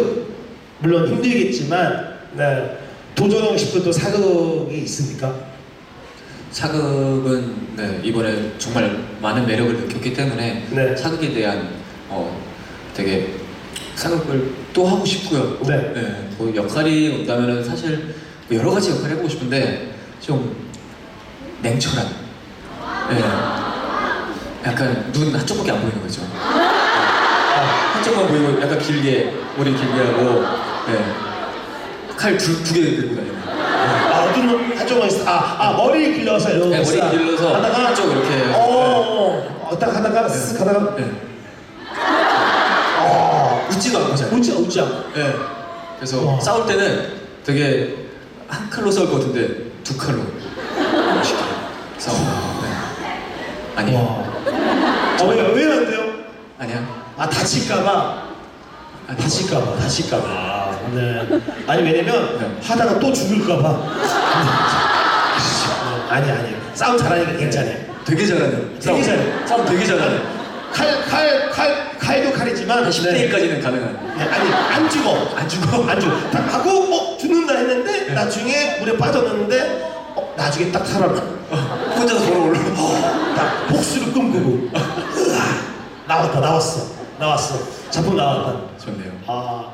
사극 물론 힘들겠지만 네, 도전하고 싶은 또 사극이 있습니까? 사극은 네, 이번에 정말 많은 매력을 느꼈기 때문에 네. 사극에 대한 어, 되게 사극을 또 하고 싶고요. 네. 뭐 역할이 온다면은 사실 뭐 여러 가지 역할 해보고 싶은데 좀 냉철한. 네. 약간 눈 한쪽밖에 안 보이는 거죠. 길게 머리 길게 하고 네. 칼두개 들고 다니는. 아 눈은 한쪽만 있어. 아, 아 머리를 길러서 이러고 네, 머리 있어. 길러서 하다가 한쪽 이렇게. 어, 어, 어, 딱 하다가 쓱 하다가 네. 어, 웃지도 않고 잘. 웃지 웃지 않고. 네. 그래서 와. 싸울 때는 되게 한 칼로 싸울 것 같은데 두 칼로 싸우고. 네. 아니요. 와. 어, 왜, 왜안 돼요? 아니야. 아 다칠까봐. 아, 다칠까봐, 다칠까봐. 네. 아니 왜냐면 네. 하다가 또 죽을까봐. 아니 아니. 싸움 잘하니까 괜찮아요. 되게 잘하네. 되게 잘해. 싸움 되게 잘하네. 칼, 칼, 칼, 칼도 칼이지만 한 10대까지는 가능한. 네, 아니 안 죽어 안 죽어 안 죽어 딱 하고 어 죽는다 했는데 네. 나중에 물에 빠졌는데 어, 나중에 딱 살아나 혼자서 걸어 올라. 어, 딱 복수를 꿈꾸고 으아, 나왔다 나왔어 나왔어. 작품 나왔다. 좋네요. 아